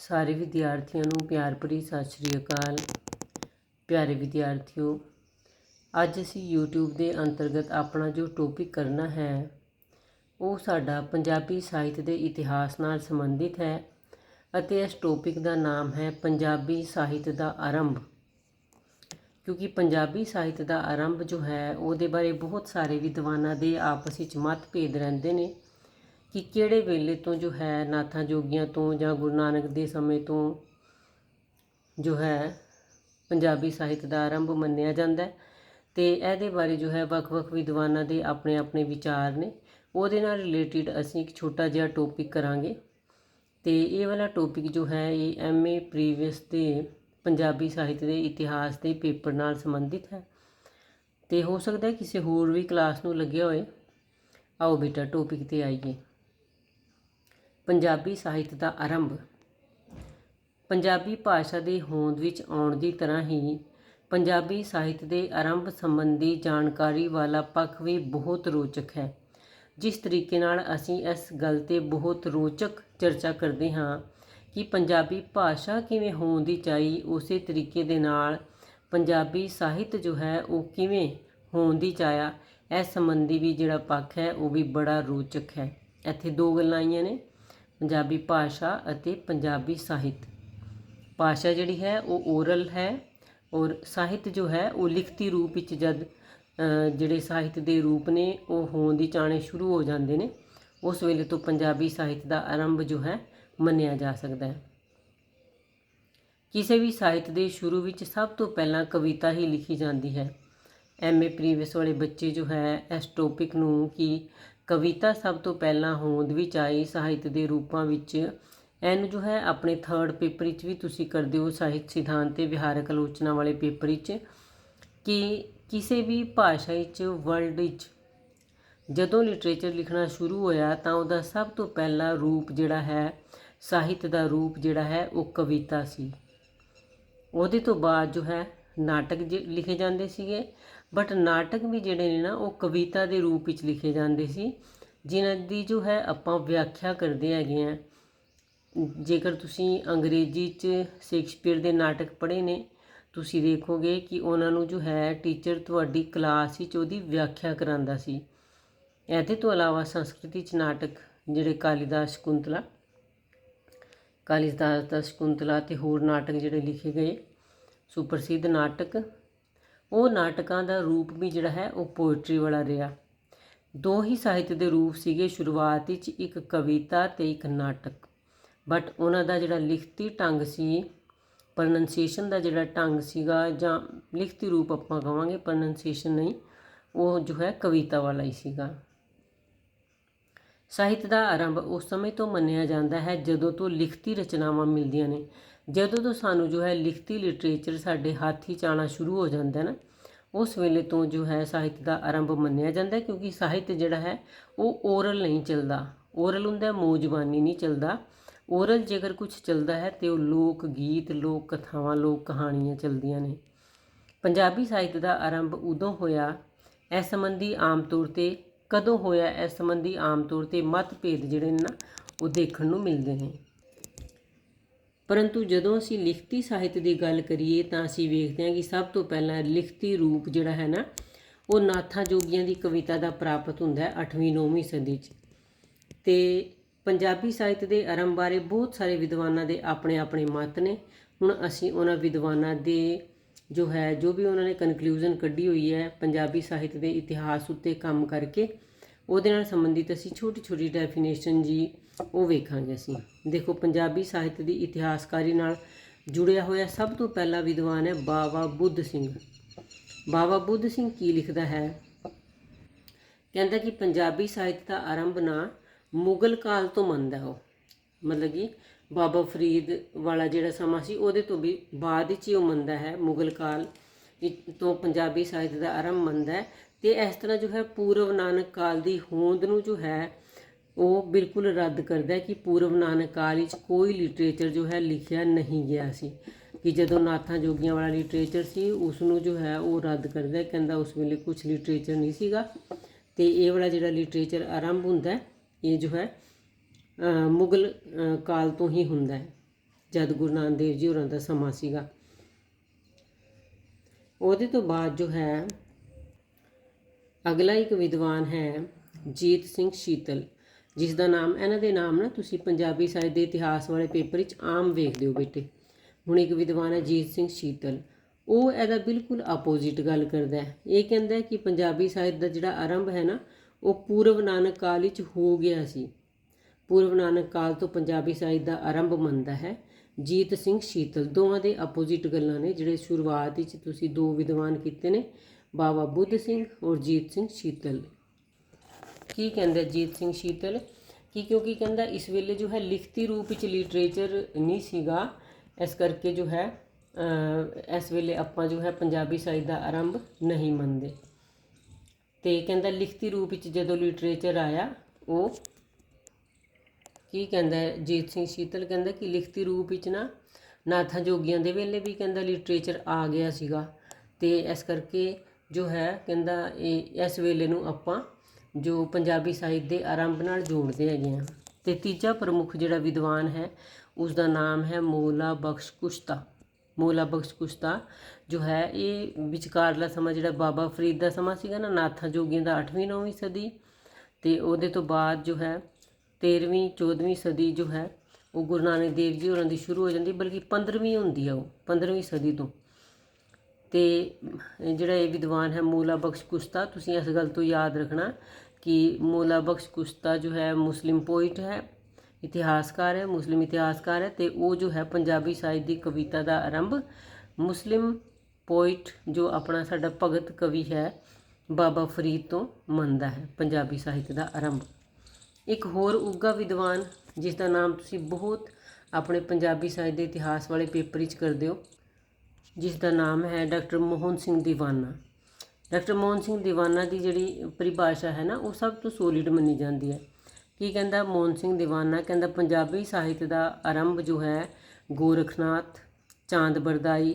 ਸਾਰੇ ਵਿਦਿਆਰਥੀਆਂ ਨੂੰ ਪਿਆਰ ਭਰੀ ਸਤਿ ਸ਼੍ਰੀ ਅਕਾਲ। ਪਿਆਰੇ ਵਿਦਿਆਰਥੀਓ, ਅੱਜ ਅਸੀਂ YouTube ਦੇ ਅੰਤਰਗਤ ਆਪਣਾ ਜੋ ਟੌਪਿਕ ਕਰਨਾ ਹੈ, ਉਹ ਸਾਡਾ ਪੰਜਾਬੀ ਸਾਹਿਤ ਦੇ ਇਤਿਹਾਸ ਨਾਲ ਸੰਬੰਧਿਤ ਹੈ ਅਤੇ ਇਸ ਟੌਪਿਕ ਦਾ ਨਾਮ ਹੈ ਪੰਜਾਬੀ ਸਾਹਿਤ ਦਾ ਆਰੰਭ। ਕਿਉਂਕਿ ਪੰਜਾਬੀ ਸਾਹਿਤ ਦਾ ਆਰੰਭ ਜੋ ਹੈ, ਉਹਦੇ ਬਾਰੇ ਬਹੁਤ ਸਾਰੇ ਵਿਦਵਾਨਾਂ ਦੇ ਆਪਸ ਵਿੱਚ ਮਤਭੇਦ ਰਹਿੰਦੇ ਨੇ। ਕਿ ਕਿਹੜੇ ਵੇਲੇ ਤੋਂ ਜੋ ਹੈ ਨਾਥਾਂ ਜੋਗੀਆਂ ਤੋਂ ਜਾਂ ਗੁਰੂ ਨਾਨਕ ਦੇ ਸਮੇਂ ਤੋਂ ਜੋ ਹੈ ਪੰਜਾਬੀ ਸਾਹਿਤ ਦਾ ਆਰੰਭ ਮੰਨਿਆ ਜਾਂਦਾ ਹੈ। ਤੇ ਇਹਦੇ ਬਾਰੇ ਜੋ ਹੈ ਵੱਖ-ਵੱਖ ਵਿਦਵਾਨਾਂ ਦੇ ਆਪਣੇ ਆਪਣੇ ਵਿਚਾਰ ਨੇ। ਉਹਦੇ ਨਾਲ ਰਿਲੇਟਡ ਅਸੀਂ ਇੱਕ ਛੋਟਾ ਜਿਹਾ ਟੌਪਿਕ ਕਰਾਂਗੇ। ਤੇ ਇਹ ਵਾਲਾ ਟੌਪਿਕ ਜੋ ਹੈ ਇਹ ਐਮਏ ਪ੍ਰੀਵੀਅਸ ਦੇ ਪੰਜਾਬੀ ਸਾਹਿਤ ਦੇ ਇਤਿਹਾਸ ਦੇ ਪੇਪਰ ਨਾਲ ਸੰਬੰਧਿਤ ਹੈ। ਤੇ ਹੋ ਸਕਦਾ ਕਿਸੇ ਹੋਰ ਵੀ ਕਲਾਸ ਨੂੰ ਲੱਗਿਆ ਹੋਏ। ਆਓ ਬੇਟਾ ਟੌਪਿਕ ਤੇ ਆਈਏ। ਪੰਜਾਬੀ ਸਾਹਿਤ ਦਾ ਆਰੰਭ। ਪੰਜਾਬੀ ਭਾਸ਼ਾ ਦੇ ਹੋਂਦ ਵਿੱਚ ਆਉਣ ਦੀ ਤਰ੍ਹਾਂ ਹੀ ਪੰਜਾਬੀ ਸਾਹਿਤ ਦੇ ਆਰੰਭ ਸੰਬੰਧੀ ਜਾਣਕਾਰੀ ਵਾਲਾ ਪੱਖ ਵੀ ਬਹੁਤ ਰੋਚਕ ਹੈ। ਜਿਸ ਤਰੀਕੇ ਨਾਲ ਅਸੀਂ ਇਸ ਗੱਲ ਤੇ ਬਹੁਤ ਰੋਚਕ ਚਰਚਾ ਕਰਦੇ ਹਾਂ ਕਿ ਪੰਜਾਬੀ ਭਾਸ਼ਾ ਕਿਵੇਂ ਹੋਣ ਦੀ ਚਾਹੀ, ਉਸੇ ਤਰੀਕੇ ਦੇ ਨਾਲ ਪੰਜਾਬੀ ਸਾਹਿਤ ਜੋ ਹੈ ਉਹ ਕਿਵੇਂ ਹੋਣ ਦੀ ਚਾਹਿਆ, ਇਸ ਸੰਬੰਧੀ ਵੀ ਜਿਹੜਾ ਪੱਖ ਹੈ ਉਹ ਵੀ ਬੜਾ ਰੋਚਕ ਹੈ। ਇੱਥੇ ਦੋ ਗੱਲਾਂ ਆਈਆਂ ਨੇ। ਪੰਜਾਬੀ ਭਾਸ਼ਾ ਅਤੇ ਪੰਜਾਬੀ ਸਾਹਿਤ। ਭਾਸ਼ਾ ਜਿਹੜੀ ਹੈ, ਉਹ ਓਰਲ ਹੈ ਔਰ ਸਾਹਿਤ ਜੋ ਹੈ, ਉਹ ਲਿਖਤੀ ਰੂਪ ਵਿੱਚ ਜਦ ਜਿਹੜੇ ਸਾਹਿਤ ਦੇ ਰੂਪ ਨੇ, ਉਹ ਹੋਣ ਦੀ ਚਾਣੇ ਸ਼ੁਰੂ ਹੋ ਜਾਂਦੇ ਨੇ, ਉਸ ਵੇਲੇ ਤੋਂ ਪੰਜਾਬੀ ਸਾਹਿਤ ਦਾ ਆਰੰਭ ਜੋ ਹੈ, ਮੰਨਿਆ ਜਾ ਸਕਦਾ ਹੈ। ਕਿਸੇ ਵੀ ਸਾਹਿਤ ਦੇ ਸ਼ੁਰੂ ਵਿੱਚ ਸਭ ਤੋਂ ਪਹਿਲਾਂ ਕਵਿਤਾ ਹੀ ਲਿਖੀ ਜਾਂਦੀ ਹੈ। ਐਮਏ ਪ੍ਰੀਵਿਅਸ ਵਾਲੇ ਬੱਚੇ ਜੋ ਹੈ, ਇਸ ਟੌਪਿਕ ਨੂੰ ਕਿ ਕਵਿਤਾ ਸਭ ਤੋਂ ਪਹਿਲਾਂ ਹੋਂਦ ਵਿੱਚ ਆਈ ਸਾਹਿਤ ਦੇ ਰੂਪਾਂ ਵਿੱਚ। ਇਹਨੂੰ ਜੋ ਹੈ ਆਪਣੇ ਥਰਡ ਪੇਪਰ ਵਿੱਚ ਵੀ ਤੁਸੀਂ ਕਰਦੇ ਹੋ ਸਾਹਿਤ ਸਿਧਾਂਤ ਤੇ ਵਿਹਾਰਕ ਆਲੋਚਨਾ ਵਾਲੇ ਪੇਪਰ ਵਿੱਚ ਕਿ ਕਿਸੇ ਵੀ ਭਾਸ਼ਾ ਵਿੱਚ ਵਰਲਡ ਵਿੱਚ ਜਦੋਂ ਲਿਟਰੇਚਰ ਲਿਖਣਾ ਸ਼ੁਰੂ ਹੋਇਆ ਤਾਂ ਉਹਦਾ ਸਭ ਤੋਂ ਪਹਿਲਾ ਰੂਪ ਜਿਹੜਾ ਹੈ, ਸਾਹਿਤ ਦਾ ਰੂਪ ਜਿਹੜਾ ਹੈ, ਉਹ ਕਵਿਤਾ ਸੀ। ਉਹਦੇ ਤੋਂ ਬਾਅਦ ਜੋ ਹੈ ਨਾਟਕ ਲਿਖੇ ਜਾਂਦੇ ਸੀਗੇ। ਬਟ ਨਾਟਕ ਵੀ ਜਿਹੜੇ ਨੇ ਨਾ, ਉਹ ਕਵਿਤਾ ਦੇ ਰੂਪ ਵਿੱਚ ਲਿਖੇ ਜਾਂਦੇ ਸੀ, ਜਿਨ੍ਹਾਂ ਦੀ ਜੋ ਹੈ ਆਪਾਂ ਵਿਆਖਿਆ ਕਰਦੇ ਹੈਗੇ ਆ ਜੇਕਰ ਤੁਸੀਂ ਅੰਗਰੇਜ਼ੀ 'ਚ ਸ਼ੇਕਸਪੀਅਰ ਦੇ ਨਾਟਕ ਪੜ੍ਹੇ ਨੇ, ਤੁਸੀਂ ਦੇਖੋਗੇ ਕਿ ਉਹਨਾਂ ਨੂੰ ਜੋ ਹੈ ਟੀਚਰ ਤੁਹਾਡੀ ਕਲਾਸ ਵਿੱਚ ਉਹਦੀ ਵਿਆਖਿਆ ਕਰਾਂਦਾ ਸੀ। ਇਹਦੇ ਤੋਂ ਇਲਾਵਾ ਸੰਸਕ੍ਰਿਤੀ 'ਚ ਨਾਟਕ, ਜਿਹੜੇ ਕਾਲੀਦਾਸ ਸ਼ਕੁੰਤਲਾ, ਕਾਲੀਦਾਸ ਦਾ ਸ਼ਕੁੰਤਲਾ ਤੇ ਹੋਰ ਨਾਟਕ ਜਿਹੜੇ ਲਿਖੇ ਗਏ, ਸੁਪ੍ਰਸਿੱਧ ਨਾਟਕ ਉਹ ਨਾਟਕਾਂ ਦਾ ਰੂਪ ਵੀ ਜਿਹੜਾ ਹੈ ਉਹ ਪੋਇਟਰੀ ਵਾਲਾ ਰਿਹਾ। ਦੋ ਹੀ ਸਾਹਿਤ ਦੇ ਰੂਪ ਸੀਗੇ ਸ਼ੁਰੂਆਤ ਵਿੱਚ ਇੱਕ ਕਵਿਤਾ ਤੇ ਇੱਕ ਨਾਟਕ। ਬਟ ਉਹਨਾਂ ਦਾ ਜਿਹੜਾ ਲਿਖਤੀ ਢੰਗ ਸੀ ਪ੍ਰੋਨੰਸੀਏਸ਼ਨ ਦਾ ਜਿਹੜਾ ਢੰਗ ਸੀਗਾ ਜਾਂ ਲਿਖਤੀ ਰੂਪ ਆਪਾਂ ਕਹਾਂਗੇ ਪ੍ਰੋਨੰਸੀਏਸ਼ਨ ਨਹੀਂ, ਉਹ ਜੋ ਹੈ ਕਵਿਤਾ ਵਾਲਾ ਹੀ ਸੀਗਾ। ਸਾਹਿਤ ਦਾ ਆਰੰਭ ਉਸ ਸਮੇਂ ਤੋਂ ਮੰਨਿਆ ਜਾਂਦਾ ਹੈ ਜਦੋਂ ਤੋਂ ਲਿਖਤੀ ਰਚਨਾਵਾਂ ਮਿਲਦੀਆਂ ਨੇ। ਜਦੋਂ ਤੋਂ ਸਾਨੂੰ ਜੋ ਹੈ ਲਿਖਤੀ ਲਿਟਰੇਚਰ ਸਾਡੇ ਹੱਥ ਹੀ ਚਾਣਾ ਸ਼ੁਰੂ ਹੋ ਜਾਂਦਾ ਨਾ, ਉਸ ਵੇਲੇ ਤੋਂ ਜੋ ਹੈ ਸਾਹਿਤ ਦਾ ਆਰੰਭ ਮੰਨਿਆ ਜਾਂਦਾ ਕਿਉਂਕਿ ਸਾਹਿਤ ਜਿਹੜਾ ਹੈ ਉਹ ਓਰਲ ਨਹੀਂ ਚੱਲਦਾ। ਓਰਲ ਹੁੰਦਾ ਮੌਜਬਾਨੀ ਨਹੀਂ ਚੱਲਦਾ। ਓਰਲ ਜੇਕਰ ਕੁਝ ਚੱਲਦਾ ਹੈ ਤੇ ਉਹ ਲੋਕ ਗੀਤ, ਲੋਕ ਕਥਾਵਾਂ, ਲੋਕ ਕਹਾਣੀਆਂ ਚੱਲਦੀਆਂ ਨੇ। ਪੰਜਾਬੀ ਸਾਹਿਤ ਦਾ ਆਰੰਭ ਉਦੋਂ ਹੋਇਆ ਇਸ ਸੰਬੰਧੀ ਆਮ ਤੌਰ ਤੇ, ਕਦੋਂ ਹੋਇਆ ਇਸ ਸੰਬੰਧੀ ਆਮ ਤੌਰ ਤੇ ਮਤਭੇਦ ਜਿਹੜੇ ਨੇ ਨਾ, ਉਹ ਦੇਖਣ ਨੂੰ ਮਿਲਦੇ ਨੇ। ਪਰੰਤੂ ਜਦੋਂ ਅਸੀਂ ਲਿਖਤੀ ਸਾਹਿਤ ਦੀ ਗੱਲ ਕਰੀਏ ਤਾਂ ਅਸੀਂ ਵੇਖਦੇ ਹਾਂ ਕਿ ਸਭ ਤੋਂ ਪਹਿਲਾਂ ਲਿਖਤੀ ਰੂਪ ਜਿਹੜਾ ਹੈ ਨਾ, ਉਹ ਨਾਥਾਂ ਜੋਗੀਆਂ ਦੀ ਕਵਿਤਾ ਦਾ ਪ੍ਰਾਪਤ ਹੁੰਦਾ ਹੈ 8ਵੀਂ 9ਵੀਂ ਸਦੀ 'ਚ। ਤੇ ਪੰਜਾਬੀ ਸਾਹਿਤ ਦੇ ਆਰੰਭ ਬਾਰੇ ਬਹੁਤ ਸਾਰੇ ਵਿਦਵਾਨਾਂ ਦੇ ਆਪਣੇ ਆਪਣੇ ਮਤ ਨੇ। ਹੁਣ ਅਸੀਂ ਉਹਨਾਂ ਵਿਦਵਾਨਾਂ ਦੇ ਜੋ ਹੈ, ਜੋ ਵੀ ਉਹਨਾਂ ਨੇ ਕਨਕਲੂਜਨ ਕੱਢੀ ਹੋਈ ਹੈ ਪੰਜਾਬੀ ਸਾਹਿਤ ਦੇ ਇਤਿਹਾਸ ਉੱਤੇ ਕੰਮ ਕਰਕੇ, ਉਹਦੇ ਨਾਲ ਸੰਬੰਧਿਤ ਅਸੀਂ ਛੋਟੀ ਛੋਟੀ ਡੈਫੀਨੇਸ਼ਨ ਜੀ ਉਹ ਵੇਖਾਂਗੇ ਅਸੀਂ। ਦੇਖੋ, ਪੰਜਾਬੀ ਸਾਹਿਤ ਦੀ ਇਤਿਹਾਸਕਾਰੀ ਨਾਲ ਜੁੜਿਆ ਹੋਇਆ ਸਭ ਤੋਂ ਪਹਿਲਾ ਵਿਦਵਾਨ ਹੈ ਬਾਵਾ ਬੁੱਧ ਸਿੰਘ। ਬਾਵਾ ਬੁੱਧ ਸਿੰਘ ਕੀ ਲਿਖਦਾ ਹੈ? ਕਹਿੰਦਾ ਕਿ ਪੰਜਾਬੀ ਸਾਹਿਤ ਦਾ ਆਰੰਭ ਨਾ ਮੁਗਲ ਕਾਲ ਤੋਂ ਮੰਨਦਾ ਉਹ। ਮਤਲਬ ਕਿ ਬਾਬਾ ਫਰੀਦ ਵਾਲਾ ਜਿਹੜਾ ਸਮਾਂ ਸੀ, ਉਹਦੇ ਤੋਂ ਵੀ ਬਾਅਦ ਵਿੱਚ ਹੀ ਉਹ ਮੰਨਦਾ ਹੈ ਮੁਗਲ ਕਾਲ ਤੋਂ ਪੰਜਾਬੀ ਸਾਹਿਤ ਦਾ ਆਰੰਭ ਮੰਨਦਾ ਹੈ। ਤੇ ਇਸ ਤਰ੍ਹਾਂ ਜੋ ਹੈ, ਪੂਰਵ ਨਾਨਕ ਕਾਲ ਦੀ ਹੋਂਦ ਨੂੰ ਜੋ ਹੈ ਉਹ ਬਿਲਕੁਲ ਰੱਦ ਕਰਦਾ ਹੈ ਕਿ ਪੂਰਵ ਨਾਨਕ ਕਾਲ ਵਿੱਚ ਕੋਈ ਲਿਟਰੇਚਰ ਜੋ ਹੈ ਲਿਖਿਆ ਨਹੀਂ ਗਿਆ ਸੀ। ਕਿ ਜਦੋਂ ਨਾਥਾਂ ਜੋਗੀਆਂ ਵਾਲਾ ਲਿਟਰੇਚਰ ਸੀ ਉਸ ਨੂੰ ਜੋ ਹੈ ਉਹ ਰੱਦ ਕਰਦਾ ਹੈ। ਕਹਿੰਦਾ ਉਸ ਵੇਲੇ ਕੁਝ ਲਿਟਰੇਚਰ ਨਹੀਂ ਸੀਗਾ। ਤੇ ਇਹ ਵਾਲਾ ਜਿਹੜਾ ਲਿਟਰੇਚਰ ਆਰੰਭ ਹੁੰਦਾ ਹੈ, ਇਹ ਜੋ ਹੈ ਮੁਗਲ ਕਾਲ ਤੋਂ ਹੀ ਹੁੰਦਾ ਹੈ। ਜਦ ਗੁਰੂ ਨਾਨਕ ਦੇਵ ਜੀ ਹੋਰਾਂ ਦਾ ਸਮਾਂ ਸੀਗਾ। ਉਹਦੇ ਤੋਂ ਬਾਅਦ ਜੋ ਹੈ, ਅਗਲਾ ਇੱਕ ਵਿਦਵਾਨ ਹੈ, ਜੀਤ ਸਿੰਘ ਸ਼ੀਤਲ। ਜਿਸ ਦਾ ਨਾਮ, ਇਹਨਾਂ ਦੇ ਨਾਮ ਨਾ ਤੁਸੀਂ ਪੰਜਾਬੀ ਸਾਹਿਤ ਦੇ ਇਤਿਹਾਸ ਵਾਲੇ ਪੇਪਰ ਵਿੱਚ ਆਮ ਵੇਖਦੇ ਹੋ ਬੇਟੇ। ਹੁਣ ਇੱਕ ਵਿਦਵਾਨ ਹੈ ਜੀਤ ਸਿੰਘ ਸ਼ੀਤਲ। ਉਹ ਇਹਦਾ ਬਿਲਕੁਲ ਆਪੋਜ਼ਿਟ ਗੱਲ ਕਰਦਾ ਹੈ। ਇਹ ਕਹਿੰਦਾ ਹੈ ਕਿ ਪੰਜਾਬੀ ਸਾਹਿਤ ਦਾ ਜਿਹੜਾ ਆਰੰਭ ਹੈ ਨਾ, ਉਹ ਪੂਰਵ ਨਾਨਕ ਕਾਲ ਵਿੱਚ ਹੋ ਗਿਆ ਸੀ। ਪੂਰਵ ਨਾਨਕ ਕਾਲ ਤੋਂ ਪੰਜਾਬੀ ਸਾਹਿਤ ਦਾ ਆਰੰਭ ਮੰਨਦਾ ਹੈ। ਜੀਤ ਸਿੰਘ ਸ਼ੀਤਲ, ਦੋਵਾਂ ਦੇ ਆਪੋਜ਼ਿਟ ਗੱਲਾਂ ਨੇ, ਜਿਹੜੇ ਸ਼ੁਰੂਆਤ ਵਿੱਚ ਤੁਸੀਂ ਦੋ ਵਿਦਵਾਨ ਕੀਤੇ ਨੇ ਬਾਬਾ ਬੁੱਧ ਸਿੰਘ ਔਰ ਜੀਤ ਸਿੰਘ ਸ਼ੀਤਲ। ਕੀ ਕਹਿੰਦਾ ਜੀਤ ਸਿੰਘ ਸ਼ੀਤਲ? ਕਿ ਕਿਉਂਕਿ ਕਹਿੰਦਾ ਇਸ ਵੇਲੇ ਜੋ ਹੈ ਲਿਖਤੀ ਰੂਪ ਵਿੱਚ ਲਿਟਰੇਚਰ ਨਹੀਂ ਸੀਗਾ। ਇਸ ਕਰਕੇ ਜੋ ਹੈ ਇਸ ਵੇਲੇ ਆਪਾਂ ਜੋ ਹੈ ਪੰਜਾਬੀ ਸਾਹਿਤ ਦਾ ਆਰੰਭ ਨਹੀਂ ਮੰਨਦੇ। ਤੇ ਕਹਿੰਦਾ ਲਿਖਤੀ ਰੂਪ ਵਿੱਚ ਜਦੋਂ ਲਿਟਰੇਚਰ ਆਇਆ, ਉਹ ਕੀ ਕਹਿੰਦਾ ਜੀਤ ਸਿੰਘ ਸ਼ੀਤਲ? ਕਹਿੰਦਾ ਕਿ ਲਿਖਤੀ ਰੂਪ ਵਿੱਚ ਨਾ ਨਾਥਾਂ ਜੋਗੀਆਂ ਦੇ ਵੇਲੇ ਵੀ ਕਹਿੰਦਾ ਲਿਟਰੇਚਰ ਆ ਗਿਆ ਸੀਗਾ। ਤੇ ਇਸ ਕਰਕੇ ਜੋ ਹੈ, ਕਹਿੰਦਾ ਇਹ ਇਸ ਵੇਲੇ ਨੂੰ ਆਪਾਂ ਜੋ ਪੰਜਾਬੀ ਸਾਹਿਤ ਦੇ ਆਰੰਭ ਨਾਲ ਜੋੜਦੇ ਹੈਗੇ ਆ। ਅਤੇ ਤੀਜਾ ਪ੍ਰਮੁੱਖ ਜਿਹੜਾ ਵਿਦਵਾਨ ਹੈ ਉਸ ਦਾ ਨਾਮ ਹੈ ਮੌਲਾ ਬਖਸ਼ ਕੁਸ਼ਤਾ। ਮੌਲਾ ਬਖਸ਼ ਕੁਸ਼ਤਾ ਜੋ ਹੈ, ਇਹ ਵਿਚਕਾਰਲਾ ਸਮਾਂ ਜਿਹੜਾ ਬਾਬਾ ਫਰੀਦ ਦਾ ਸਮਾਂ ਸੀਗਾ ਨਾ, ਨਾਥਾਂ ਜੋਗੀਆਂ ਦਾ 8ਵੀਂ 9ਵੀਂ ਸਦੀ। ਤੇ ਉਹਦੇ ਤੋਂ ਬਾਅਦ ਜੋ ਹੈ 13ਵੀਂ 14ਵੀਂ ਸਦੀ ਜੋ ਹੈ, ਉਹ ਗੁਰੂ ਨਾਨਕ ਦੇਵ ਜੀ ਹੋਰਾਂ ਦੀ ਸ਼ੁਰੂ ਹੋ ਜਾਂਦੀ, ਬਲਕਿ 15ਵੀਂ ਹੁੰਦੀ ਆ ਉਹ 15ਵੀਂ ਸਦੀ ਤੋਂ। ਤੇ ਜਿਹੜਾ ਇਹ ਵਿਦਵਾਨ ਹੈ ਮੂਲਾ ਬਖਸ਼ ਕੁਸ਼ਤਾ, ਤੁਸੀਂ ਇਸ ਗੱਲ ਤੋਂ ਯਾਦ ਰੱਖਣਾ ਕਿ ਮੂਲਾ ਬਖਸ਼ ਕੁਸ਼ਤਾ ਜੋ ਹੈ ਮੁਸਲਿਮ ਪੋਇਟ ਹੈ, ਇਤਿਹਾਸਕਾਰ ਹੈ, ਮੁਸਲਿਮ ਇਤਿਹਾਸਕਾਰ ਹੈ ਤੇ ਉਹ ਜੋ ਹੈ ਪੰਜਾਬੀ ਸਾਹਿਤ ਦੀ ਕਵਿਤਾ ਦਾ ਆਰੰਭ ਮੁਸਲਿਮ ਪੋਇਟ ਜੋ ਆਪਣਾ ਸਾਡਾ ਭਗਤ ਕਵੀ ਹੈ ਬਾਬਾ ਫਰੀਦ ਤੋਂ ਮੰਨਦਾ ਹੈ, ਪੰਜਾਬੀ ਸਾਹਿਤ ਦਾ ਆਰੰਭ। ਇੱਕ ਹੋਰ ਉੱਗਾ ਵਿਦਵਾਨ ਜਿਸ ਦਾ ਨਾਮ ਤੁਸੀਂ ਬਹੁਤ ਆਪਣੇ ਪੰਜਾਬੀ ਸਾਹਿਤ ਦੇ ਇਤਿਹਾਸ ਵਾਲੇ ਪੇਪਰ ਵਿੱਚ ਕਰਦੇ ਹੋ ਜਿਸ ਦਾ ਨਾਮ ਹੈ ਡਾਕਟਰ ਮੋਹਨ ਸਿੰਘ ਦੀਵਾਨਾ। ਡਾਕਟਰ ਮੋਹਨ ਸਿੰਘ ਦੀਵਾਨਾ ਦੀ ਜਿਹੜੀ ਪਰਿਭਾਸ਼ਾ ਹੈ ਨਾ, ਉਹ ਸਭ ਤੋਂ ਸੋਲਿਡ ਮੰਨੀ ਜਾਂਦੀ ਹੈ। ਕੀ ਕਹਿੰਦਾ ਮੋਹਨ ਸਿੰਘ ਦੀਵਾਨਾ? ਕਹਿੰਦਾ ਪੰਜਾਬੀ ਸਾਹਿਤ ਦਾ ਆਰੰਭ ਜੋ ਹੈ, ਗੋਰਖਨਾਥ, ਚਾਂਦ ਬਰਦਾਈ,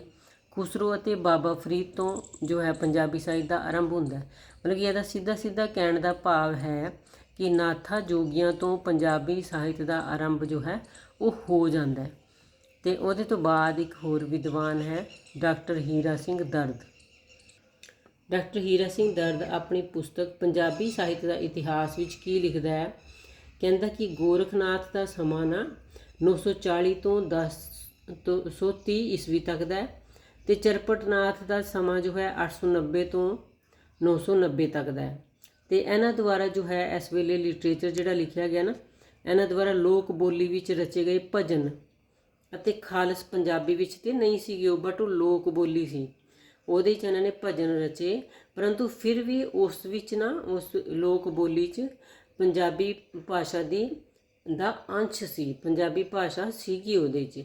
ਖੁਸਰੋ ਅਤੇ ਬਾਬਾ ਫਰੀਦ ਤੋਂ ਜੋ ਹੈ ਪੰਜਾਬੀ ਸਾਹਿਤ ਦਾ ਆਰੰਭ ਹੁੰਦਾ ਹੈ। ਮਤਲਬ ਕਿ ਇਹਦਾ ਸਿੱਧਾ ਸਿੱਧਾ ਕਹਿਣ ਦਾ ਭਾਵ ਹੈ ਕਿ ਨਾਥਾ ਜੋਗੀਆਂ ਤੋਂ ਪੰਜਾਬੀ ਸਾਹਿਤ ਦਾ ਆਰੰਭ ਜੋ ਹੈ, ਉਹ ਹੋ ਜਾਂਦਾ ਹੈ। ਅਤੇ ਉਹਦੇ ਤੋਂ ਬਾਅਦ ਇੱਕ ਹੋਰ ਵਿਦਵਾਨ ਹੈ, ਡਾਕਟਰ ਹੀਰਾ ਸਿੰਘ ਦਰਦ। ਡਾਕਟਰ ਹੀਰਾ ਸਿੰਘ ਦਰਦ ਆਪਣੀ ਪੁਸਤਕ ਪੰਜਾਬੀ ਸਾਹਿਤ ਦਾ ਇਤਿਹਾਸ ਵਿੱਚ ਕੀ ਲਿਖਦਾ ਹੈ? ਕਹਿੰਦਾ ਕਿ ਗੋਰਖਨਾਥ ਦਾ ਸਮਾਂ ਨਾ 940 ਤੋਂ 10 ਤੋਂ 130 ਈਸਵੀ ਤੱਕ ਦਾ ਹੈ ਤੇ ਚਰਪਟਨਾਥ ਦਾ ਸਮਾਂ ਜੋ ਹੈ 890 ਤੋਂ 990 ਤੱਕ ਦਾ ਹੈ। ਤੇ ਇਹਨਾਂ ਦੁਆਰਾ ਜੋ ਹੈ ਇਸ ਵੇਲੇ ਲਿਟਰੇਚਰ ਜਿਹੜਾ ਲਿਖਿਆ ਗਿਆ ਨਾ, ਇਹਨਾਂ ਦੁਆਰਾ ਲੋਕ ਬੋਲੀ ਵਿੱਚ ਰਚੇ ਗਏ ਭਜਨ ਅਤੇ ਖਾਲਸ ਪੰਜਾਬੀ ਵਿੱਚ ਤੇ ਨਹੀਂ ਸੀਗੀ ਉਹ, ਬਟ ਉਹ ਲੋਕ ਬੋਲੀ ਸੀ। ਉਹਦੇ 'ਚ ਇਹਨਾਂ ਨੇ ਭਜਨ ਰਚੇ, ਪਰੰਤੂ ਫਿਰ ਵੀ ਉਸ ਵਿੱਚ ਨਾ, ਉਸ ਲੋਕ ਬੋਲੀ 'ਚ ਪੰਜਾਬੀ ਭਾਸ਼ਾ ਦੀ ਦਾ ਅੰਸ਼ ਸੀ। ਪੰਜਾਬੀ ਭਾਸ਼ਾ ਸੀਗੀ ਉਹਦੇ 'ਚ।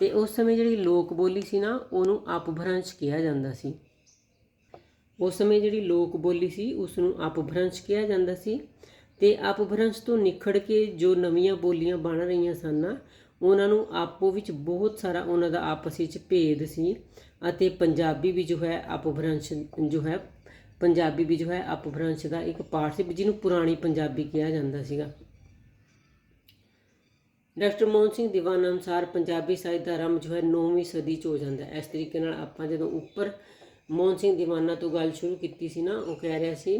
ਤੇ ਉਸ ਸਮੇਂ ਜਿਹੜੀ ਲੋਕ ਬੋਲੀ ਸੀ ਨਾ, ਉਹਨੂੰ ਅਪਭ੍ਰੰਸ਼ ਕਿਹਾ ਜਾਂਦਾ ਸੀ। ਉਸ ਸਮੇਂ ਜਿਹੜੀ ਲੋਕ ਬੋਲੀ ਸੀ ਉਸ ਨੂੰ ਅਪਭ੍ਰੰਸ਼ ਕਿਹਾ ਜਾਂਦਾ ਸੀ। ਤੇ ਅਪਭ੍ਰੰਸ਼ ਤੋਂ ਨਿਖੜ ਕੇ ਜੋ ਨਵੀਆਂ ਬੋਲੀਆਂ ਬਣ ਰਹੀਆਂ ਸਨ ਨਾ ਉਹਨਾਂ ਨੂੰ ਆਪੋ ਵਿੱਚ ਬਹੁਤ ਸਾਰਾ ਉਹਨਾਂ ਦਾ ਆਪਸ ਵਿੱਚ ਭੇਦ ਸੀ ਅਤੇ ਪੰਜਾਬੀ ਵੀ ਜੋ ਹੈ ਅਪਭ੍ਰੰਸ਼ ਜੋ ਹੈ ਪੰਜਾਬੀ ਵੀ ਜੋ ਹੈ ਅਪਭ੍ਰੰਸ਼ ਦਾ ਇੱਕ ਪਾਠ ਸੀ ਜਿਹਨੂੰ ਪੁਰਾਣੀ ਪੰਜਾਬੀ ਕਿਹਾ ਜਾਂਦਾ ਸੀਗਾ। ਡਾਕਟਰ ਮੋਹਨ ਸਿੰਘ ਦੀਵਾਨ ਅਨੁਸਾਰ ਪੰਜਾਬੀ ਸਾਹਿਤ ਦਾ ਆਰੰਭ ਜੋ ਹੈ 9ਵੀਂ ਸਦੀ ਚ ਹੋ ਜਾਂਦਾ ਹੈ। ਇਸ ਤਰੀਕੇ ਨਾਲ ਆਪਾਂ ਜਦੋਂ ਉੱਪਰ ਮੋਹਨ ਸਿੰਘ ਦੀਵਾਨਾ ਤੋਂ ਗੱਲ ਸ਼ੁਰੂ ਕੀਤੀ ਸੀ ਨਾ, ਉਹ ਕਹਿ ਰਿਹਾ ਸੀ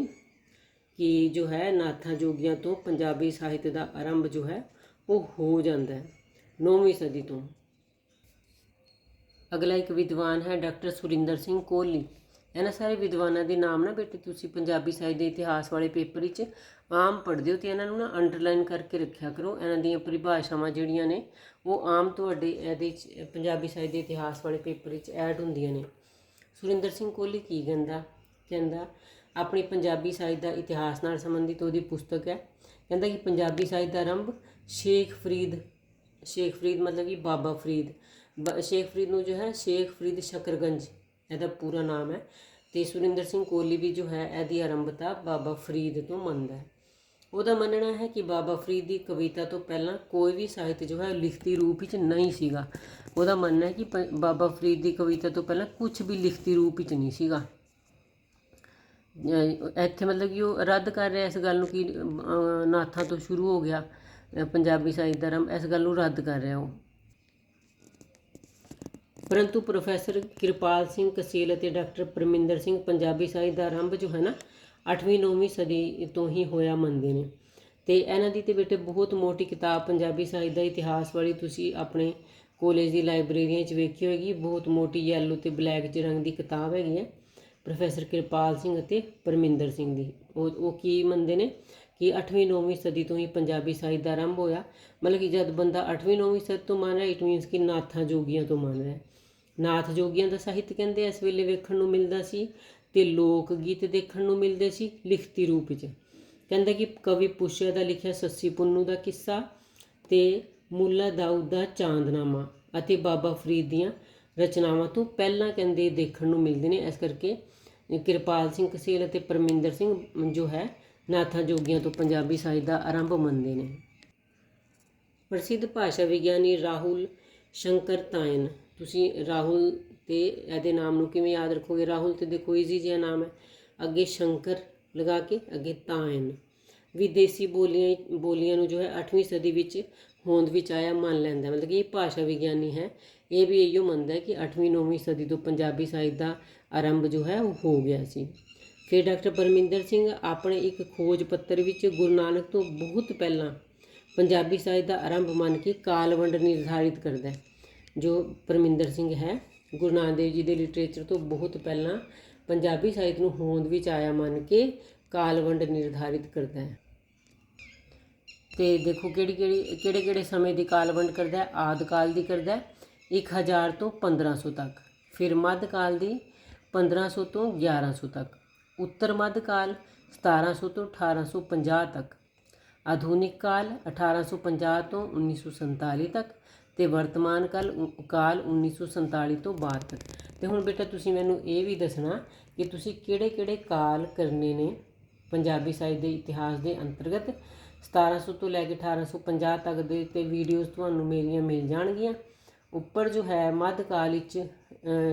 ਕਿ ਜੋ ਹੈ ਨਾਥਾਂ ਜੋਗੀਆਂ ਤੋਂ ਪੰਜਾਬੀ ਸਾਹਿਤ ਦਾ ਆਰੰਭ ਜੋ ਹੈ ਉਹ ਹੋ ਜਾਂਦਾ ਹੈ। 9ਵੀਂ ਸਦੀ ਤੋਂ। ਅਗਲਾ ਇੱਕ ਵਿਦਵਾਨ ਹੈ ਡਾਕਟਰ ਸੁਰਿੰਦਰ ਸਿੰਘ ਕੋਹਲੀ। ਇਹਨਾਂ ਸਾਰੇ ਵਿਦਵਾਨਾਂ ਦੇ ਨਾਮ ਨਾ ਬੇਟੇ ਤੁਸੀਂ ਪੰਜਾਬੀ ਸਾਹਿਤ ਦੇ ਇਤਿਹਾਸ ਵਾਲੇ ਪੇਪਰ ਵਿੱਚ ਆਮ ਪੜ੍ਹਦੇ ਹੋ ਤੇ ਇਹਨਾਂ ਨੂੰ ਨਾ ਅੰਡਰਲਾਈਨ ਕਰਕੇ ਰੱਖਿਆ ਕਰੋ। ਇਹਨਾਂ ਦੀਆਂ ਪਰਿਭਾਸ਼ਾਵਾਂ ਜਿਹੜੀਆਂ ਨੇ, ਉਹ ਆਮ ਤੁਹਾਡੇ ਇਹਦੇ 'ਚ, ਪੰਜਾਬੀ ਸਾਹਿਤ ਦੇ ਇਤਿਹਾਸ ਵਾਲੇ ਪੇਪਰ ਵਿੱਚ ਐਡ ਹੁੰਦੀਆਂ ਨੇ। ਸੁਰਿੰਦਰ ਸਿੰਘ ਕੋਹਲੀ ਕੀ ਕਹਿੰਦਾ? ਕਹਿੰਦਾ, ਆਪਣੀ ਪੰਜਾਬੀ ਸਾਹਿਤ ਦਾ ਇਤਿਹਾਸ ਨਾਲ ਸੰਬੰਧਿਤ ਉਹਦੀ ਪੁਸਤਕ ਹੈ। ਕਹਿੰਦਾ ਕਿ ਪੰਜਾਬੀ ਸਾਹਿਤ ਦਾ ਆਰੰਭ ਸ਼ੇਖ ਫਰੀਦ ਸ਼ੇਖ ਫਰੀਦ ਮਤਲਬ ਕਿ ਬਾਬਾ ਫਰੀਦ, ਬ- ਸ਼ੇਖ ਫਰੀਦ ਨੂੰ ਜੋ ਹੈ ਸ਼ੇਖ ਫਰੀਦ ਸ਼ਕਰਗੰਜ, ਇਹਦਾ ਪੂਰਾ ਨਾਮ ਹੈ। ਤੇ ਸੁਰਿੰਦਰ ਸਿੰਘ ਕੋਹਲੀ ਵੀ ਜੋ ਹੈ ਇਹਦੀ ਆਰੰਭਤਾ ਬਾਬਾ ਫਰੀਦ ਤੋਂ ਮੰਨਦਾ ਹੈ। ਉਹਦਾ ਮੰਨਣਾ ਹੈ ਕਿ ਬਾਬਾ ਫਰੀਦ ਦੀ ਕਵਿਤਾ ਤੋਂ ਪਹਿਲਾਂ ਕੋਈ ਵੀ ਸਾਹਿਤ ਜੋ ਹੈ ਲਿਖਤੀ ਰੂਪ ਵਿੱਚ ਨਹੀਂ ਸੀਗਾ। ਉਹਦਾ ਮੰਨਣਾ ਹੈ ਕਿ ਪ- ਬਾਬਾ ਫਰੀਦ ਦੀ ਕਵਿਤਾ ਤੋਂ ਪਹਿਲਾਂ ਕੁਝ ਵੀ ਲਿਖਤੀ ਰੂਪ ਵਿੱਚ ਨਹੀਂ ਸੀਗਾ। ਇੱਥੇ ਮਤਲਬ ਕਿ ਉਹ ਰੱਦ ਕਰ ਰਿਹਾ ਇਸ ਗੱਲ ਨੂੰ ਕਿ ਨਾਥਾਂ ਤੋਂ ਸ਼ੁਰੂ ਹੋ ਗਿਆ। ਪੰਜਾਬੀ ਸਾਹਿਤ ਦਾ ਆਰੰਭ ਇਸ ਗੱਲ ਨੂੰ ਰੱਦ ਕਰ ਰਿਹਾ ਉਹ ਪਰੰਤੂ ਪ੍ਰੋਫੈਸਰ ਕਿਰਪਾਲ ਸਿੰਘ ਕਸੇਲ ਅਤੇ ਡਾਕਟਰ ਪਰਮਿੰਦਰ ਸਿੰਘ ਪੰਜਾਬੀ ਸਾਹਿਤ ਦਾ ਆਰੰਭ ਜੋ ਹੈ ਨਾ 8ਵੀਂ 9ਵੀਂ ਸਦੀ ਤੋਂ ਹੀ ਹੋਇਆ ਮੰਨਦੇ ਨੇ। ਤੇ ਇਹਨਾਂ ਦੀ ਤੇ ਬੇਟੇ ਬਹੁਤ ਮੋਟੀ ਕਿਤਾਬ ਪੰਜਾਬੀ ਸਾਹਿਤ ਦਾ ਇਤਿਹਾਸ ਵਾਲੀ ਤੁਸੀਂ ਆਪਣੇ ਕਾਲਜ ਦੀ ਲਾਇਬ੍ਰੇਰੀਆਂ 'ਚ ਵੇਖੀ ਹੋਏਗੀ। ਬਹੁਤ ਮੋਟੀ ਯੈਲੋ ਤੇ ਬਲੈਕ 'ਚ ਰੰਗ ਦੀ ਕਿਤਾਬ ਹੈਗੀ ਹੈ। ਪ੍ਰੋਫੈਸਰ ਕਿਰਪਾਲ ਸਿੰਘ ਅਤੇ ਪਰਮਿੰਦਰ ਸਿੰਘ ਦੀ। ਉਹ ਉਹ ਕੀ ਮੰਨਦੇ ਨੇ ਕਿ 8ਵੀਂ 9ਵੀਂ ਸਦੀ ਤੋਂ ਹੀ ਪੰਜਾਬੀ ਸਾਹਿਤ ਦਾ ਆਰੰਭ ਹੋਇਆ? ਮਤਲਬ ਕਿ ਜਦ ਬੰਦਾ 8ਵੀਂ 9ਵੀਂ ਸਦੀ ਤੋਂ ਮੰਨ ਰਿਹਾ ਇਟ ਮੀਨਸ ਕਿ ਨਾਥਾਂ ਜੋਗੀਆਂ ਤੋਂ ਮੰਨ ਰਿਹਾ। ਨਾਥ ਜੋਗੀਆਂ ਦਾ ਸਾਹਿਤ ਕਹਿੰਦੇ ਇਸ ਵੇਲੇ ਵੇਖਣ ਨੂੰ ਮਿਲਦਾ ਸੀ ਤੇ ਲੋਕ ਗੀਤ ਦੇਖਣ ਨੂੰ ਮਿਲਦੇ ਸੀ ਲਿਖਤੀ ਰੂਪ ਵਿੱਚ ਕਹਿੰਦਾ ਕਿ ਕਵੀ ਪੁੱਛਿਆ ਦਾ ਲਿਖਿਆ ਸੱਸੀ ਪੁੰਨੂ ਦਾ ਕਿੱਸਾ ਤੇ ਮੁੱਲਾ ਦਾਊਦ ਦਾ ਚਾਂਦਨਾਮਾ ਅਤੇ ਬਾਬਾ ਫਰੀਦ ਦੀਆਂ ਰਚਨਾਵਾਂ ਤੋਂ ਪਹਿਲਾਂ ਕਹਿੰਦੇ ਦੇਖਣ ਨੂੰ ਮਿਲਦੇ ਨੇ। ਇਸ ਕਰਕੇ ਕਿਰਪਾਲ ਸਿੰਘ ਕਸੇਲ ਅਤੇ ਪਰਮਿੰਦਰ ਸਿੰਘ ਜੋ ਹੈ, ਨਾਥਾਂ ਜੋਗੀਆਂ ਤੋਂ ਪੰਜਾਬੀ ਸਾਹਿਤ ਦਾ ਆਰੰਭ ਮੰਨਦੇ ਨੇ। ਪ੍ਰਸਿੱਧ ਭਾਸ਼ਾ ਵਿਗਿਆਨੀ ਰਾਹੁਲ ਸ਼ੰਕਰ ਤਾਇਨ। ਤੁਸੀਂ ਰਾਹੁਲ ਤੇ ਇਹਦੇ ਨਾਮ ਨੂੰ ਕਿਵੇਂ ਯਾਦ ਰੱਖੋਗੇ? ਰਾਹੁਲ ਤੇ ਦੇਖੋ ਈਜ਼ੀ ਜਿਹਾ ਨਾਮ ਹੈ। ਅੱਗੇ ਸ਼ੰਕਰ ਲਗਾ ਕੇ, ਅੱਗੇ ਤਾਇਨ। ਵਿਦੇਸੀ ਬੋਲੀਆਂ ਬੋਲੀਆਂ ਨੂੰ ਜੋ ਹੈ 8ਵੀਂ ਸਦੀ ਵਿੱਚ ਹੋਂਦ ਵਿੱਚ ਆਇਆ ਮੰਨ ਲੈਂਦਾ ਮਤਲਬ ਕਿ ਇਹ ਭਾਸ਼ਾ ਵਿਗਿਆਨੀ ਹੈ। ਇਹ ਵੀ ਇਹੋ ਮੰਨਦਾ ਕਿ 8ਵੀਂ 9ਵੀਂ ਸਦੀ ਤੋਂ ਪੰਜਾਬੀ ਸਾਹਿਤ ਦਾ ਆਰੰਭ ਜੋ ਹੈ ਉਹ ਹੋ ਗਿਆ ਸੀ। ਫਿਰ ਡਾਕਟਰ ਪਰਮਿੰਦਰ ਸਿੰਘ ਆਪਣੇ ਇੱਕ ਖੋਜ ਪੱਤਰ ਵਿੱਚ ਗੁਰੂ ਨਾਨਕ ਤੋਂ ਬਹੁਤ ਪਹਿਲਾਂ ਪੰਜਾਬੀ ਸਾਹਿਤ ਦਾ ਆਰੰਭ ਮੰਨ ਕੇ ਕਾਲਵੰਡ ਨਿਰਧਾਰਿਤ ਕਰਦਾ ਹੈ। ਜੋ ਪਰਮਿੰਦਰ ਸਿੰਘ ਹੈ, ਗੁਰੂ ਨਾਨਕ ਦੇਵ ਜੀ ਦੇ ਲਿਟਰੇਚਰ ਤੋਂ ਬਹੁਤ ਪਹਿਲਾਂ ਪੰਜਾਬੀ ਸਾਹਿਤ ਨੂੰ ਹੋਂਦ ਵਿੱਚ ਆਇਆ ਮੰਨ ਕੇ ਕਾਲਵੰਡ ਨਿਰਧਾਰਿਤ ਕਰਦਾ ਹੈ। ਤੇ ਦੇਖੋ ਕਿਹੜੀ ਕਿਹੜੀ, ਕਿਹੜੇ ਕਿਹੜੇ ਸਮੇਂ ਦੀ ਕਾਲਵੰਡ ਕਰਦਾ ਹੈ? ਆਦਿ ਕਾਲ ਦੀ ਕਰਦਾ ਹੈ। 1000 ਤੋਂ 1500 ਤੱਕ। ਫਿਰ ਮੱਧ ਕਾਲ ਦੀ 1500 ਤੋਂ 1100 ਤੱਕ। ਉੱਤਰ ਮੱਧ ਕਾਲ 1700 ਤੋਂ 1850 ਤੱਕ। ਆਧੁਨਿਕ ਕਾਲ 1850 ਤੋਂ 1947 ਤੱਕ। ਤੇ ਵਰਤਮਾਨ ਕਾਲ ਕਾਲ 1947 ਤੋਂ ਬਾਅਦ ਤੱਕ। ਤੇ ਹੁਣ ਬੇਟਾ ਤੁਸੀਂ ਮੈਨੂੰ ਇਹ ਵੀ ਦੱਸਣਾ ਕਿ ਤੁਸੀਂ ਕਿਹੜੇ ਕਿਹੜੇ ਕਾਲ ਕਰਨੇ ਨੇ ਪੰਜਾਬੀ ਸਾਹਿਤ ਦੇ ਇਤਿਹਾਸ ਦੇ ਅੰਤਰਗਤ 1700 ਤੋਂ ਲੈ ਕੇ 1850 ਤੱਕ ਦੇ ਤੇ ਵੀਡੀਓਜ਼ ਤੁਹਾਨੂੰ ਮੇਰੀਆਂ ਮਿਲ ਜਾਣਗੀਆਂ। ਉੱਪਰ ਜੋ ਹੈ ਮੱਧਕਾਲ ਵਿੱਚ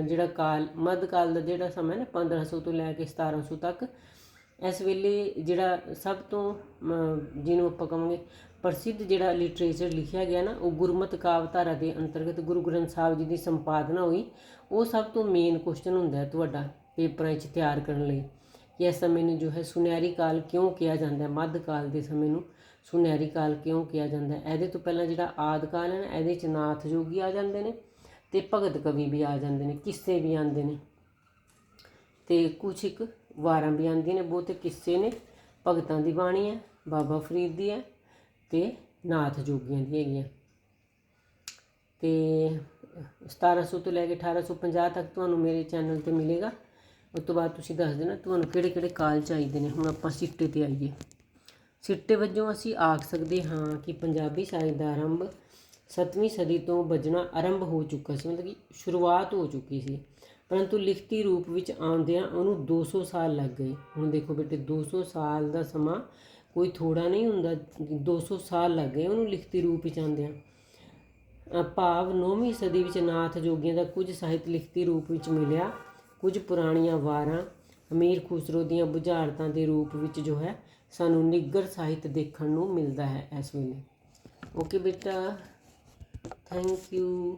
ਜਿਹੜਾ ਕਾਲ, ਮੱਧਕਾਲ ਦਾ ਜਿਹੜਾ ਸਮਾਂ ਹੈ ਨਾ 1500 ਤੋਂ ਲੈ ਕੇ 1700 ਤੱਕ, ਇਸ ਵੇਲੇ ਜਿਹੜਾ ਸਭ ਤੋਂ ਜਿਹਨੂੰ ਆਪਾਂ ਕਹਾਂਗੇ ਪ੍ਰਸਿੱਧ ਜਿਹੜਾ ਲਿਟਰੇਚਰ ਲਿਖਿਆ ਗਿਆ ਨਾ, ਉਹ ਗੁਰਮਤਿ ਕਾਵਧਾਰਾ ਦੇ ਅੰਤਰਗਤ ਗੁਰੂ ਗ੍ਰੰਥ ਸਾਹਿਬ ਜੀ ਦੀ ਸੰਪਾਦਨਾ ਹੋਈ। ਉਹ ਸਭ ਤੋਂ ਮੇਨ ਕੁਐਸਚਨ ਹੁੰਦਾ ਹੈ ਤੁਹਾਡਾ ਪੇਪਰਾਂ 'ਚ ਤਿਆਰ ਕਰਨ ਲਈ ਕਿ ਇਸ ਸਮੇਂ ਨੂੰ ਜੋ ਹੈ ਸੁਨਹਿਰੀ ਕਾਲ ਕਿਉਂ ਕਿਹਾ ਜਾਂਦਾ ਹੈ ਮੱਧ ਕਾਲ ਦੇ ਸਮੇਂ ਨੂੰ? ਸੁਨਹਿਰੀ ਕਾਲ ਕਿਉਂ ਕਿਹਾ ਜਾਂਦਾ ਹੈ? ਇਹਦੇ ਤੋਂ ਪਹਿਲਾਂ ਜਿਹੜਾ ਆਦਿ ਕਾਲ ਹੈ ਨਾ, ਇਹਦੇ 'ਚ ਨਾਥ ਜੋਗੀ ਆ ਜਾਂਦੇ ਨੇ ਤੇ ਭਗਤ ਕਵੀ ਵੀ ਆ ਜਾਂਦੇ ਨੇ, ਕਿੱਸੇ ਵੀ ਆਉਂਦੇ ਨੇ। ਤੇ ਕੁਛ ਇੱਕ ਵਾਰਾਂ ਵੀ ਆਉਂਦੀਆਂ ਨੇ, ਬਹੁਤੇ ਕਿੱਸੇ ਨੇ। ਭਗਤਾਂ ਦੀ ਬਾਣੀ ਹੈ, ਬਾਬਾ ਫਰੀਦ ਦੀ ਹੈ ਤੇ ਨਾਥ ਜੋਗੀਆਂ ਦੀ ਹੈਗੀਆਂ ਤੇ 1700 ਤੋਂ ਲੈ ਕੇ 1850 ਤੱਕ ਤੁਹਾਨੂੰ ਮੇਰੇ ਚੈਨਲ ਤੇ ਮਿਲੇਗਾ। ਉਸ ਤੋਂ ਬਾਅਦ ਤੁਸੀਂ ਦੱਸ ਦੇਣਾ ਤੁਹਾਨੂੰ ਕਿਹੜੇ ਕਿਹੜੇ ਕਾਲ ਚਾਹੀਦੇ ਨੇ। ਹੁਣ ਆਪਾਂ ਸਿੱਟੇ ਤੇ ਆਈਏ। ਸਿੱਟੇ ਵਜੋਂ ਅਸੀਂ ਆਖ ਸਕਦੇ ਹਾਂ ਕਿ ਪੰਜਾਬੀ ਸਾਹਿਤ ਦਾ ਆਰੰਭ 7ਵੀਂ ਸਦੀ ਤੋਂ ਵੱਜਣਾ ਆਰੰਭ ਹੋ ਚੁੱਕਾ ਸੀ, ਮਤਲਬ ਕਿ ਸ਼ੁਰੂਆਤ ਹੋ ਚੁੱਕੀ ਸੀ। ਪਰੰਤੂ ਲਿਖਤੀ ਰੂਪ ਵਿੱਚ ਆਉਂਦਿਆਂ ਉਹਨੂੰ 200 ਸਾਲ ਲੱਗ ਗਏ। ਹੁਣ ਦੇਖੋ ਬੇਟੇ 200 ਸਾਲ ਦਾ ਸਮਾਂ ਕੋਈ ਥੋੜਾ ਨਹੀਂ ਹੁੰਦਾ 200 ਸਾਲ ਲੱਗ ਗਏ ਉਹਨੂੰ ਲਿਖਤੀ ਰੂਪ ਵਿੱਚ ਆਉਂਦਿਆਂ। ਭਾਵ 9ਵੀਂ ਸਦੀ ਵਿੱਚ ਨਾਥ ਜੋਗੀਆਂ ਦਾ ਕੁਝ ਸਾਹਿਤ ਲਿਖਤੀ ਰੂਪ ਵਿੱਚ ਮਿਲਿਆ। ਕੁਝ ਪੁਰਾਣੀਆਂ ਵਾਰਾਂ ਅਮੀਰ ਖੁਸਰੋ ਦੀਆਂ ਬੁਝਾਰਤਾਂ ਦੇ ਰੂਪ ਵਿੱਚ ਜੋ ਹੈ ਸਾਨੂੰ ਨਿੱਗਰ ਸਾਹਿਤ ਦੇਖਣ ਨੂੰ ਮਿਲਦਾ ਹੈ ਇਸ ਵੇਲੇ। ਓਕੇ ਬੇਟਾ ਥੈਂਕ ਯੂ